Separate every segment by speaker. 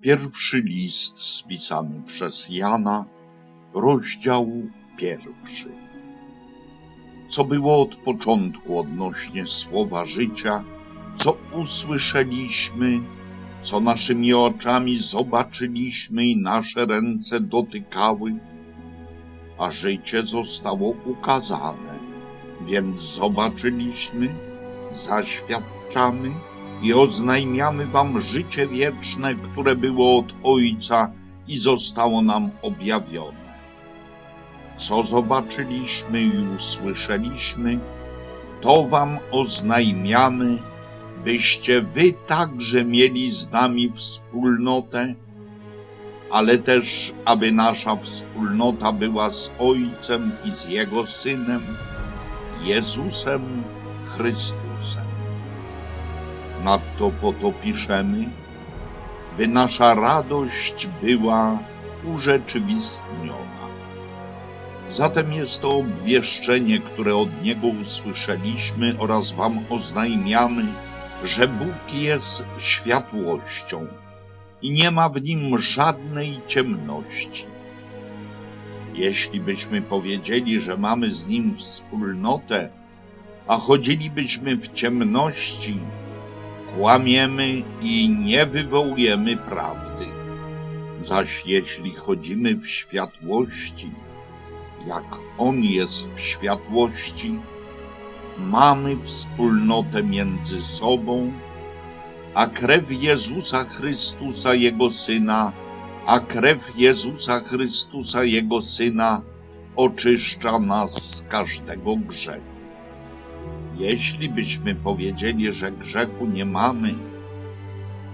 Speaker 1: Pierwszy list spisany przez Jana, rozdział pierwszy. Co było od początku odnośnie słowa życia, co usłyszeliśmy, co naszymi oczami zobaczyliśmy i nasze ręce dotykały, a życie zostało ukazane, więc zobaczyliśmy, zaświadczamy i oznajmiamy wam życie wieczne, które było od Ojca i zostało nam objawione. Co zobaczyliśmy i usłyszeliśmy, to wam oznajmiamy, byście wy także mieli z nami wspólnotę, ale też, aby nasza wspólnota była z Ojcem i z Jego Synem, Jezusem Chrystusem. Nadto po to piszemy, by nasza radość była urzeczywistniona. Zatem jest to obwieszczenie, które od Niego usłyszeliśmy oraz Wam oznajmiamy, że Bóg jest światłością i nie ma w Nim żadnej ciemności. Jeśli byśmy powiedzieli, że mamy z Nim wspólnotę, a chodzilibyśmy w ciemności, kłamiemy i nie wywołujemy prawdy. Zaś jeśli chodzimy w światłości, jak On jest w światłości, mamy wspólnotę między sobą, a krew Jezusa Chrystusa, Jego Syna, a krew Jezusa Chrystusa, Jego Syna, oczyszcza nas z każdego grzechu. Jeśli byśmy powiedzieli, że grzechu nie mamy,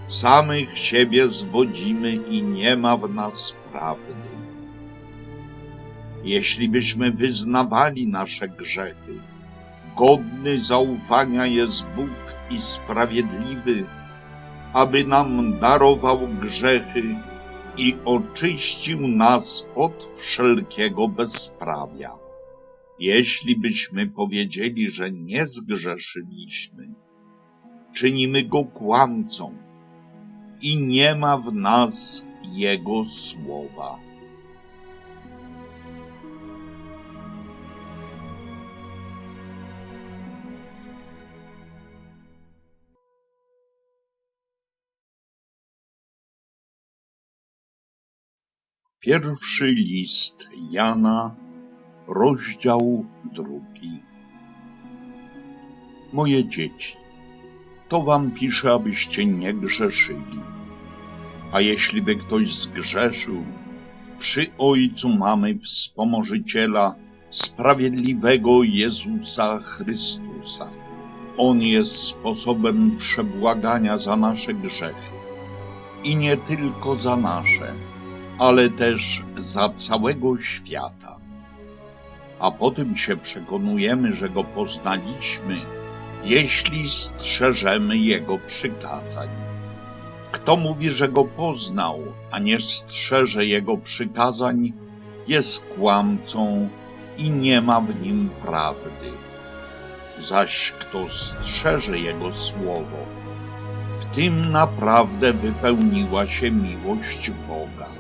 Speaker 1: samych siebie zwodzimy i nie ma w nas prawdy. Jeśli byśmy wyznawali nasze grzechy, godny zaufania jest Bóg i sprawiedliwy, aby nam darował grzechy i oczyścił nas od wszelkiego bezprawia. Jeśli byśmy powiedzieli, że nie zgrzeszyliśmy, czynimy go kłamcą i nie ma w nas jego słowa. Pierwszy list Jana, rozdział drugi. Moje dzieci, to wam piszę, abyście nie grzeszyli. A jeśli by ktoś zgrzeszył, przy Ojcu mamy wspomożyciela, sprawiedliwego Jezusa Chrystusa. On jest sposobem przebłagania za nasze grzechy. I nie tylko za nasze, ale też za całego świata. A potem się przekonujemy, że Go poznaliśmy, jeśli strzeżemy Jego przykazań. Kto mówi, że Go poznał, a nie strzeże Jego przykazań, jest kłamcą i nie ma w nim prawdy. Zaś kto strzeże Jego słowo, w tym naprawdę wypełniła się miłość Boga.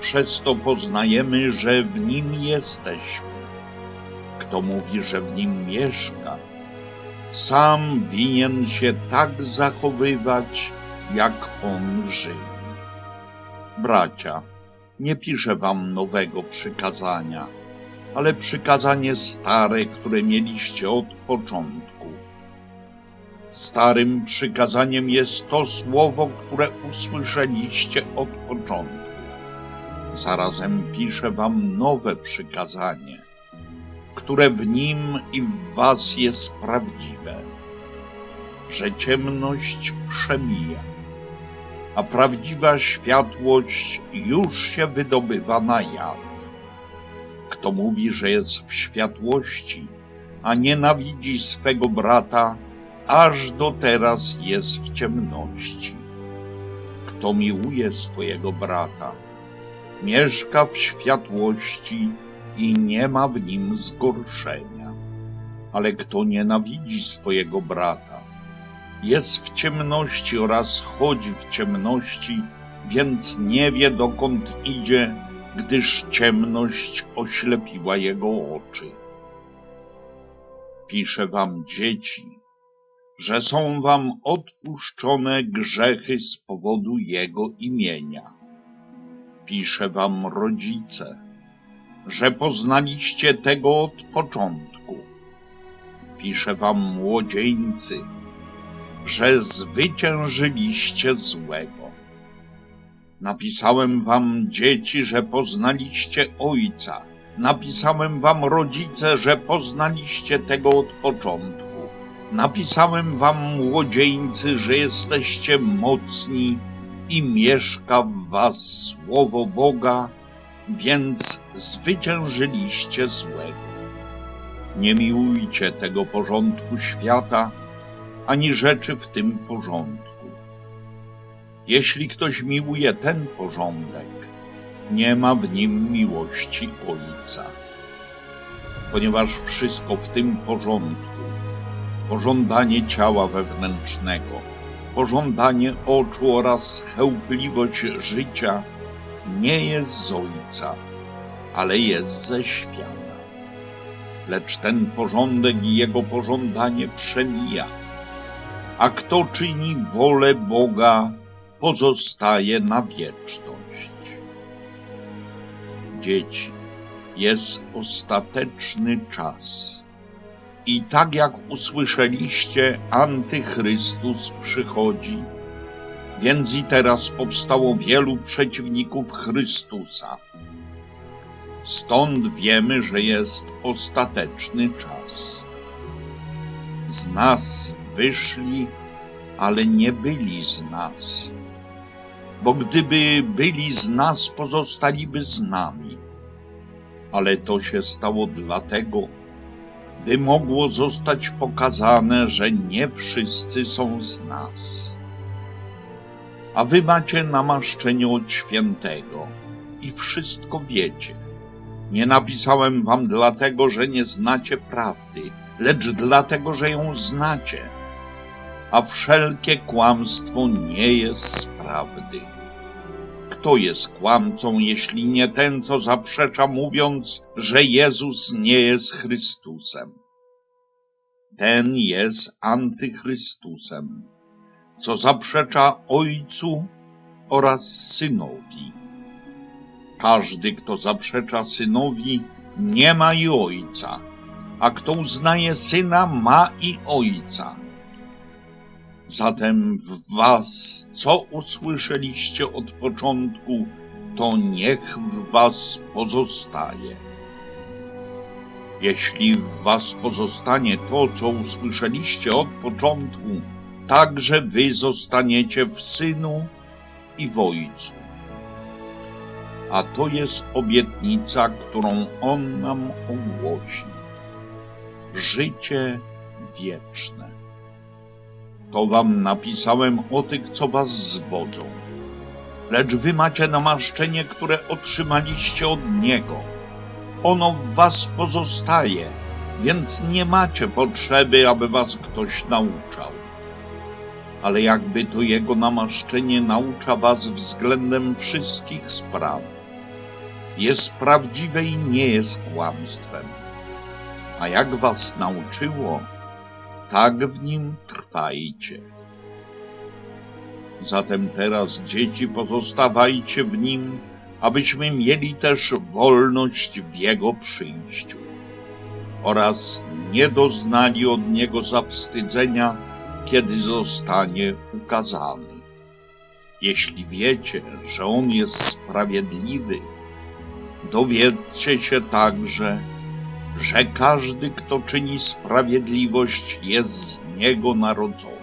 Speaker 1: Przez to poznajemy, że w Nim jesteśmy. Kto mówi, że w Nim mieszka, sam winien się tak zachowywać, jak On żył. Bracia, nie piszę wam nowego przykazania, ale przykazanie stare, które mieliście od początku. Starym przykazaniem jest to słowo, które usłyszeliście od początku. Zarazem piszę wam nowe przykazanie, które w nim i w was jest prawdziwe, że ciemność przemija, a prawdziwa światłość już się wydobywa na jaw. Kto mówi, że jest w światłości, a nienawidzi swego brata, aż do teraz jest w ciemności. Kto miłuje swojego brata, mieszka w światłości i nie ma w nim zgorszenia. Ale kto nienawidzi swojego brata, jest w ciemności oraz chodzi w ciemności, więc nie wie dokąd idzie, gdyż ciemność oślepiła jego oczy. Piszę wam dzieci, że są wam odpuszczone grzechy z powodu jego imienia. Piszę wam rodzice, że poznaliście tego od początku. Piszę wam młodzieńcy, że zwyciężyliście złego. Napisałem wam dzieci, że poznaliście Ojca. Napisałem wam rodzice, że poznaliście tego od początku. Napisałem wam młodzieńcy, że jesteście mocni i mieszka w was słowo Boga, więc zwyciężyliście złego. Nie miłujcie tego porządku świata, ani rzeczy w tym porządku. Jeśli ktoś miłuje ten porządek, nie ma w nim miłości Ojca. Ponieważ wszystko w tym porządku, pożądanie ciała wewnętrznego, pożądanie oczu oraz chełpliwość życia nie jest z Ojca, ale jest ze świata. Lecz ten porządek i jego pożądanie przemija, a kto czyni wolę Boga, pozostaje na wieczność. Dzieci, jest ostateczny czas. I tak jak usłyszeliście, Antychrystus przychodzi, więc i teraz powstało wielu przeciwników Chrystusa. Stąd wiemy, że jest ostateczny czas. Z nas wyszli, ale nie byli z nas. Bo gdyby byli z nas, pozostaliby z nami. Ale to się stało dlatego, by mogło zostać pokazane, że nie wszyscy są z nas. A wy macie namaszczenie od świętego i wszystko wiecie. Nie napisałem wam dlatego, że nie znacie prawdy, lecz dlatego, że ją znacie. A wszelkie kłamstwo nie jest z prawdy. Kto jest kłamcą, jeśli nie ten, co zaprzecza, mówiąc, że Jezus nie jest Chrystusem? Ten jest antychrystusem, co zaprzecza Ojcu oraz Synowi. Każdy, kto zaprzecza Synowi, nie ma i Ojca, a kto uznaje Syna, ma i Ojca. Zatem w was, co usłyszeliście od początku, to niech w was pozostaje. Jeśli w was pozostanie to, co usłyszeliście od początku, także wy zostaniecie w Synu i w Ojcu. A to jest obietnica, którą On nam ogłosi. Życie wieczne. To wam napisałem o tych, co was zwodzą. Lecz wy macie namaszczenie, które otrzymaliście od Niego. Ono w was pozostaje, więc nie macie potrzeby, aby was ktoś nauczał. Ale jakby to Jego namaszczenie naucza was względem wszystkich spraw. Jest prawdziwe i nie jest kłamstwem. A jak was nauczyło, tak w nim trwajcie. Zatem teraz, dzieci, pozostawajcie w nim, abyśmy mieli też wolność w jego przyjściu oraz nie doznali od niego zawstydzenia, kiedy zostanie ukazany. Jeśli wiecie, że on jest sprawiedliwy, dowiedzcie się także, że każdy, kto czyni sprawiedliwość, jest z niego narodzony.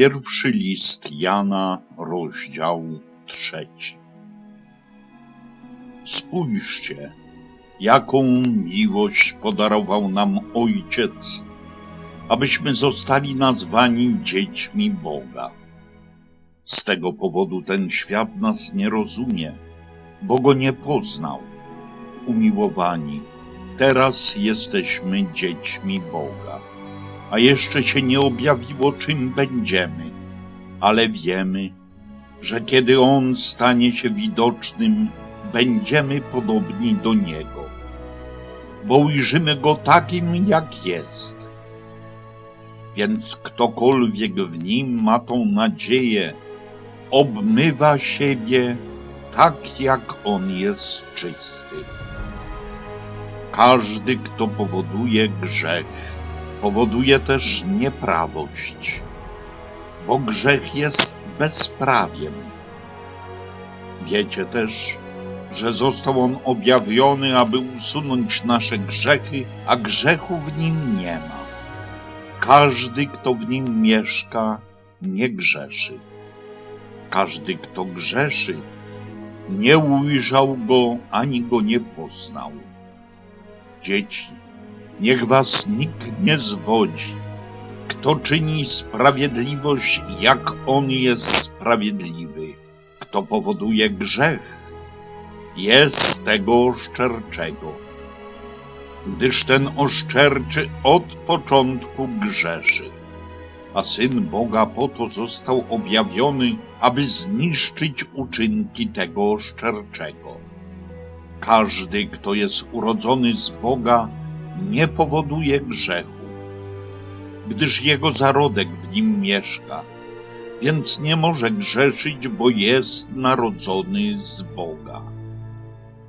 Speaker 1: Pierwszy list Jana, rozdział trzeci. Spójrzcie, jaką miłość podarował nam Ojciec, abyśmy zostali nazwani dziećmi Boga. Z tego powodu ten świat nas nie rozumie, bo go nie poznał. Umiłowani, teraz jesteśmy dziećmi Boga, a jeszcze się nie objawiło, czym będziemy, ale wiemy, że kiedy On stanie się widocznym, będziemy podobni do Niego, bo ujrzymy Go takim, jak jest. Więc ktokolwiek w Nim ma tą nadzieję, obmywa siebie tak, jak On jest czysty. Każdy, kto powoduje grzech, powoduje też nieprawość, bo grzech jest bezprawiem. Wiecie też, że został on objawiony, aby usunąć nasze grzechy, a grzechu w nim nie ma. Każdy, kto w nim mieszka, nie grzeszy. Każdy, kto grzeszy, nie ujrzał go ani go nie poznał. Dzieci, niech was nikt nie zwodzi. Kto czyni sprawiedliwość, jak on jest sprawiedliwy, kto powoduje grzech, jest tego oszczerczego, gdyż ten oszczerczy od początku grzeszy. A Syn Boga po to został objawiony, aby zniszczyć uczynki tego oszczerczego. Każdy, kto jest urodzony z Boga, nie powoduje grzechu, gdyż jego zarodek w nim mieszka, więc nie może grzeszyć, bo jest narodzony z Boga.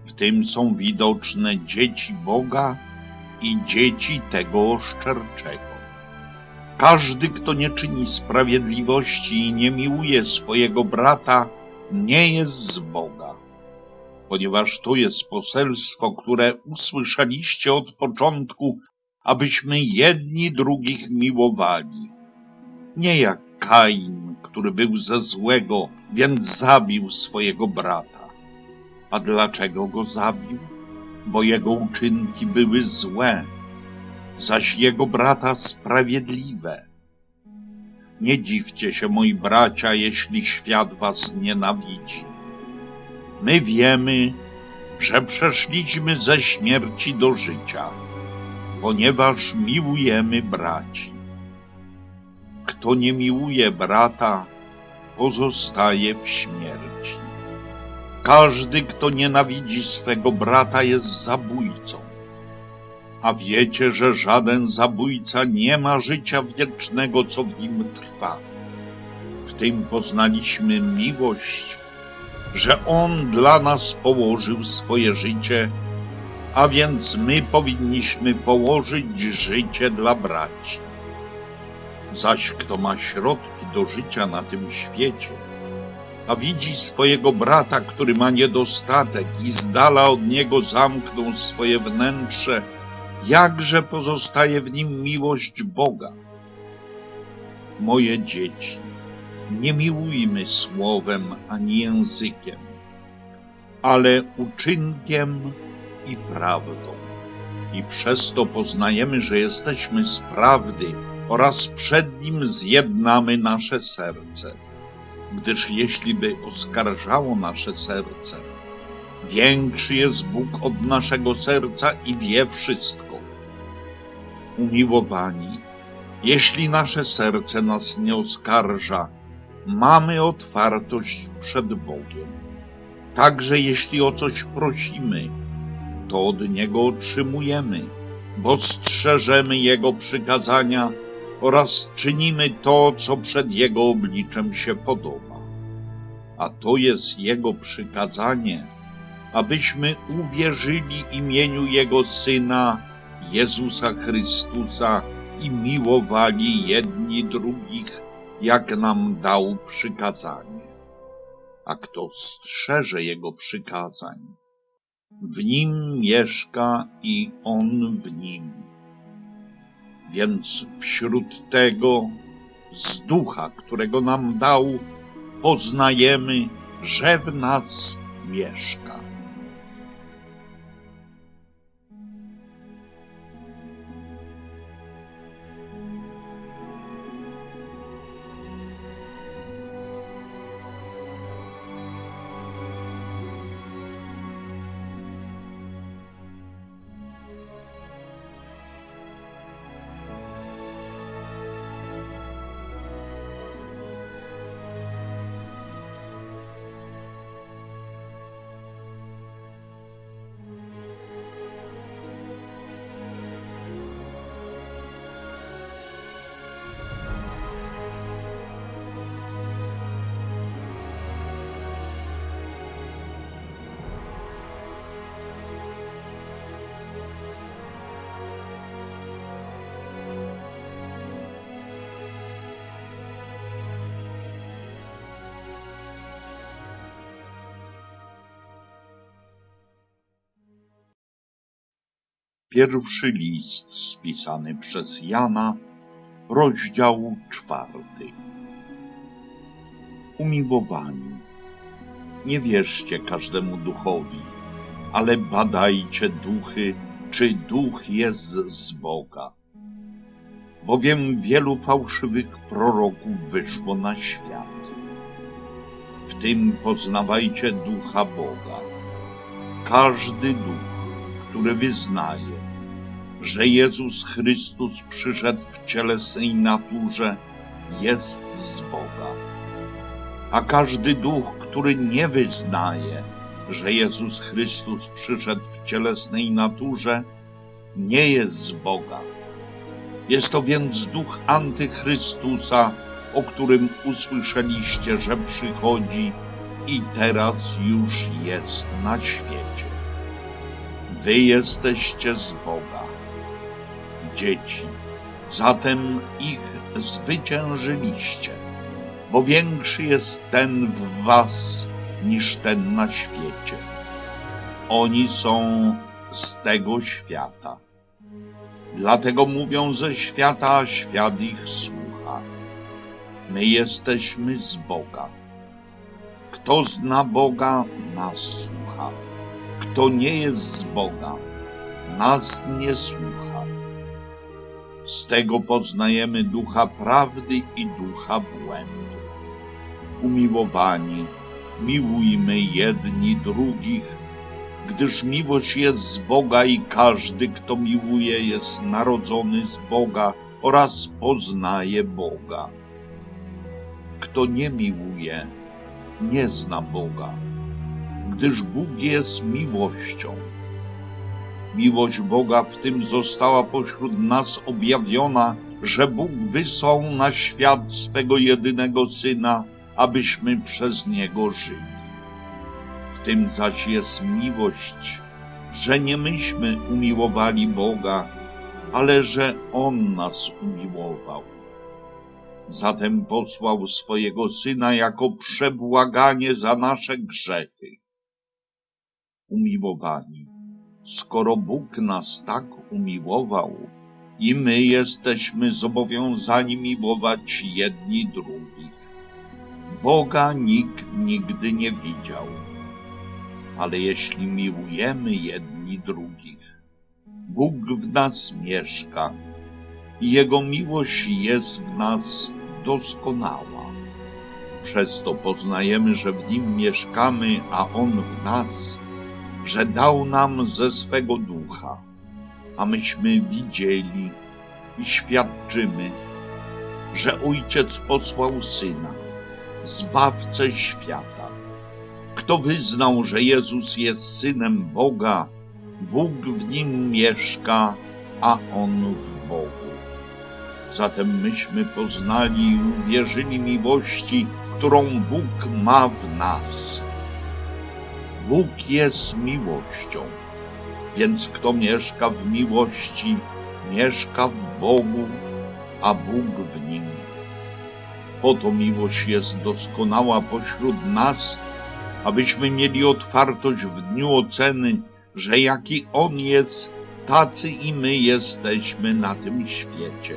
Speaker 1: W tym są widoczne dzieci Boga i dzieci tego oszczerczego. Każdy, kto nie czyni sprawiedliwości i nie miłuje swojego brata, nie jest z Boga. Ponieważ to jest poselstwo, które usłyszeliście od początku, abyśmy jedni drugich miłowali. Nie jak Kain, który był ze złego, więc zabił swojego brata. A dlaczego go zabił? Bo jego uczynki były złe, zaś jego brata sprawiedliwe. Nie dziwcie się, moi bracia, jeśli świat was nienawidzi. My wiemy, że przeszliśmy ze śmierci do życia, ponieważ miłujemy braci. Kto nie miłuje brata, pozostaje w śmierci. Każdy, kto nienawidzi swego brata, jest zabójcą. A wiecie, że żaden zabójca nie ma życia wiecznego, co w nim trwa. W tym poznaliśmy miłość, że On dla nas położył swoje życie, a więc my powinniśmy położyć życie dla braci. Zaś kto ma środki do życia na tym świecie, a widzi swojego brata, który ma niedostatek i z dala od niego zamknął swoje wnętrze, jakże pozostaje w nim miłość Boga. Moje dzieci, nie miłujmy słowem ani językiem, ale uczynkiem i prawdą. I przez to poznajemy, że jesteśmy z prawdy oraz przed Nim zjednamy nasze serce. Gdyż jeśli by oskarżało nasze serce, większy jest Bóg od naszego serca i wie wszystko. Umiłowani, jeśli nasze serce nas nie oskarża, mamy otwartość przed Bogiem. Także jeśli o coś prosimy, to od Niego otrzymujemy, bo strzeżemy Jego przykazania oraz czynimy to, co przed Jego obliczem się podoba. A to jest Jego przykazanie, abyśmy uwierzyli imieniu Jego Syna, Jezusa Chrystusa i miłowali jedni drugich, jak nam dał przykazanie. A kto strzeże Jego przykazań, w nim mieszka i on w nim. Więc wśród tego, z ducha, którego nam dał, poznajemy, że w nas mieszka. Pierwszy list spisany przez Jana, rozdział czwarty. Umiłowani, nie wierzcie każdemu duchowi, ale badajcie duchy, czy duch jest z Boga. Bowiem wielu fałszywych proroków wyszło na świat. W tym poznawajcie ducha Boga. Każdy duch, który wyznaje, że Jezus Chrystus przyszedł w cielesnej naturze, jest z Boga. A każdy duch, który nie wyznaje, że Jezus Chrystus przyszedł w cielesnej naturze, nie jest z Boga. Jest to więc duch antychrystusa, o którym usłyszeliście, że przychodzi i teraz już jest na świecie. Wy jesteście z Boga, dzieci, zatem ich zwyciężyliście, bo większy jest ten w was niż ten na świecie. Oni są z tego świata. Dlatego mówią ze świata, a świat ich słucha. My jesteśmy z Boga. Kto zna Boga, nas słucha. Kto nie jest z Boga, nas nie słucha. Z tego poznajemy ducha prawdy i ducha błędu. Umiłowani, miłujmy jedni drugich, gdyż miłość jest z Boga i każdy, kto miłuje, jest narodzony z Boga oraz poznaje Boga. Kto nie miłuje, nie zna Boga gdyż Bóg jest miłością. Miłość Boga w tym została pośród nas objawiona, że Bóg wysłał na świat swego jedynego Syna, abyśmy przez Niego żyli. W tym zaś jest miłość, że nie myśmy umiłowali Boga, ale że On nas umiłował. Zatem posłał swojego Syna jako przebłaganie za nasze grzechy umiłowani. Skoro Bóg nas tak umiłował, i my jesteśmy zobowiązani miłować jedni drugich. Boga nikt nigdy nie widział, ale jeśli miłujemy jedni drugich, Bóg w nas mieszka i Jego miłość jest w nas doskonała. Przez to poznajemy, że w Nim mieszkamy, a On w nas że dał nam ze swego ducha, a myśmy widzieli i świadczymy, że Ojciec posłał Syna, Zbawcę świata. Kto wyznał, że Jezus jest Synem Boga, Bóg w nim mieszka, a On w Bogu. Zatem myśmy poznali i uwierzyli miłości, którą Bóg ma w nas Bóg jest miłością, więc kto mieszka w miłości, mieszka w Bogu, a Bóg w nim. Oto miłość jest doskonała pośród nas, abyśmy mieli otwartość w dniu oceny, że jaki On jest, tacy i my jesteśmy na tym świecie.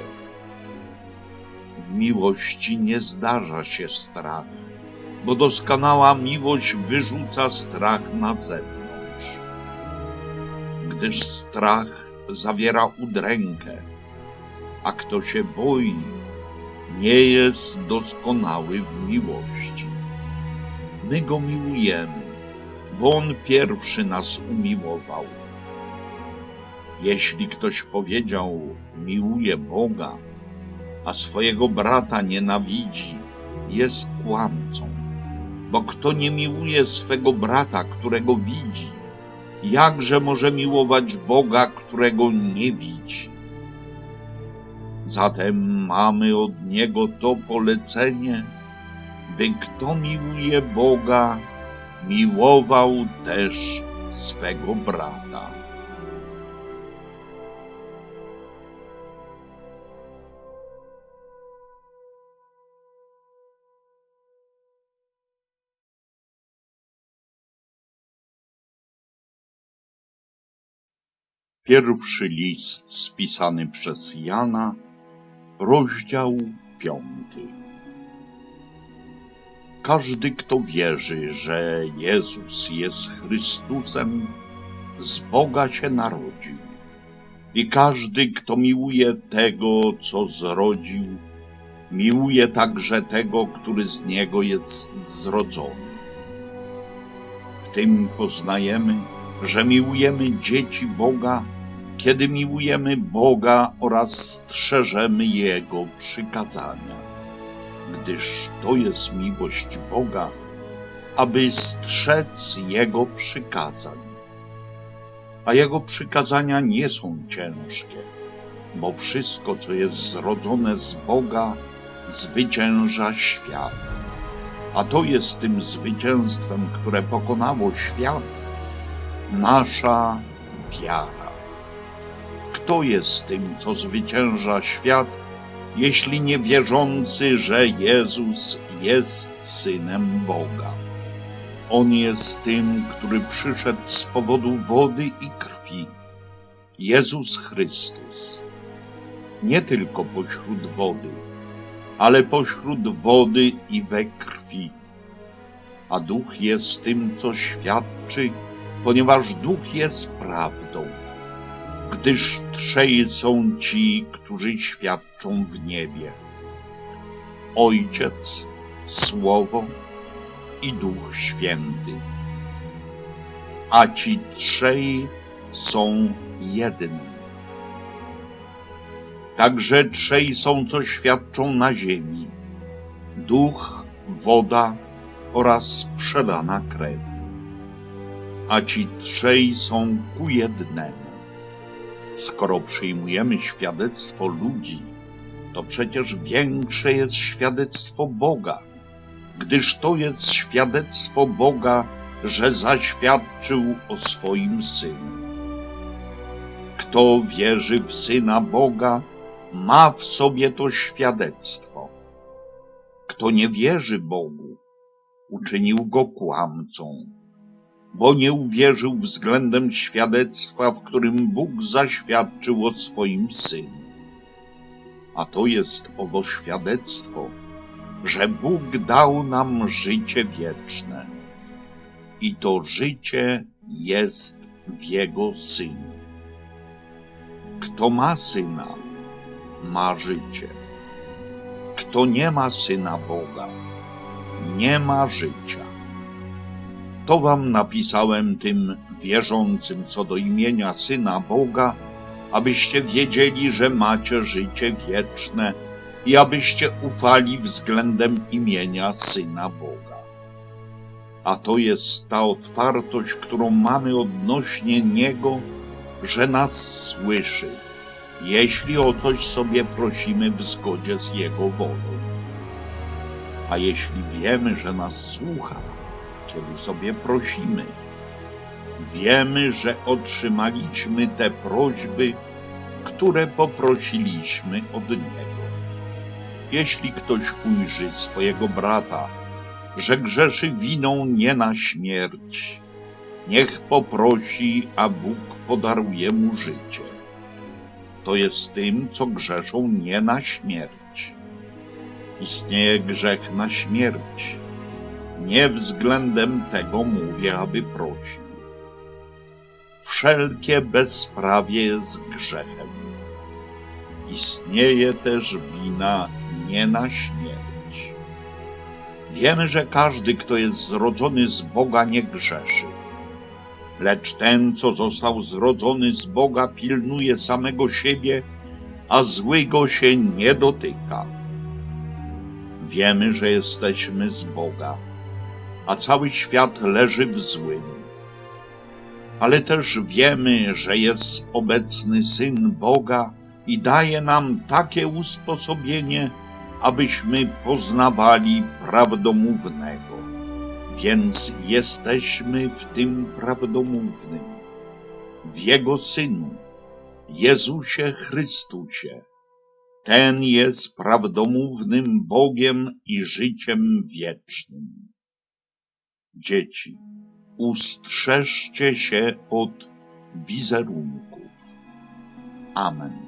Speaker 1: W miłości nie zdarza się strach, bo doskonała miłość wyrzuca strach na zewnątrz. Gdyż strach zawiera udrękę, a kto się boi, nie jest doskonały w miłości. My go miłujemy, bo on pierwszy nas umiłował. Jeśli ktoś powiedział, miłuje Boga, a swojego brata nienawidzi, jest kłamcą. Bo kto nie miłuje swego brata, którego widzi, jakże może miłować Boga, którego nie widzi? Zatem mamy od Niego to polecenie, by kto miłuje Boga, miłował też swego brata. Pierwszy list spisany przez Jana, rozdział piąty. Każdy, kto wierzy, że Jezus jest Chrystusem, z Boga się narodził. I każdy, kto miłuje tego, co zrodził, miłuje także tego, który z niego jest zrodzony. W tym poznajemy, że miłujemy dzieci Boga, kiedy miłujemy Boga oraz strzeżemy Jego przykazania. Gdyż to jest miłość Boga, aby strzec Jego przykazań. A Jego przykazania nie są ciężkie, bo wszystko, co jest zrodzone z Boga, zwycięża świat. A to jest tym zwycięstwem, które pokonało świat, nasza wiara. Kto jest tym, co zwycięża świat, jeśli nie wierzący, że Jezus jest synem Boga? On jest tym, który przyszedł z powodu wody i krwi. Jezus Chrystus. Nie tylko pośród wody, ale pośród wody i we krwi. A duch jest tym, co świadczy, ponieważ duch jest prawdą. Gdyż trzej są ci, którzy świadczą w niebie: Ojciec, Słowo i Duch Święty. A ci trzej są jednym. Także trzej są, co świadczą na ziemi: duch, woda oraz przelana krew. A ci trzej są ku jednemu. Skoro przyjmujemy świadectwo ludzi, to przecież większe jest świadectwo Boga, gdyż to jest świadectwo Boga, że zaświadczył o swoim Synu. Kto wierzy w Syna Boga, ma w sobie to świadectwo. Kto nie wierzy Bogu, uczynił go kłamcą, bo nie uwierzył względem świadectwa, w którym Bóg zaświadczył o swoim Synu. A to jest owo świadectwo, że Bóg dał nam życie wieczne. I to życie jest w Jego Synu. Kto ma Syna, ma życie. Kto nie ma Syna Boga, nie ma życia. To wam napisałem tym wierzącym co do imienia Syna Boga, abyście wiedzieli, że macie życie wieczne i abyście ufali względem imienia Syna Boga. A to jest ta otwartość, którą mamy odnośnie Niego, że nas słyszy, jeśli o coś sobie prosimy w zgodzie z Jego wolą. A jeśli wiemy, że nas słucha, kiedy sobie prosimy, wiemy, że otrzymaliśmy te prośby, które poprosiliśmy od Niego. Jeśli ktoś ujrzy swojego brata, że grzeszy winą nie na śmierć, niech poprosi, a Bóg podaruje mu życie. To jest tym, co grzeszą nie na śmierć. Istnieje grzech na śmierć. Nie względem tego mówię, aby prosił. Wszelkie bezprawie jest grzechem. Istnieje też wina nie na śmierć. Wiemy, że każdy, kto jest zrodzony z Boga, nie grzeszy. Lecz ten, co został zrodzony z Boga, pilnuje samego siebie, a złego się nie dotyka. Wiemy, że jesteśmy z Boga, a cały świat leży w złym. Ale też wiemy, że jest obecny Syn Boga i daje nam takie usposobienie, abyśmy poznawali prawdomównego. Więc jesteśmy w tym prawdomównym, w Jego Synu, Jezusie Chrystusie. Ten jest prawdomównym Bogiem i życiem wiecznym. Dzieci, ustrzeżcie się od wizerunków. Amen.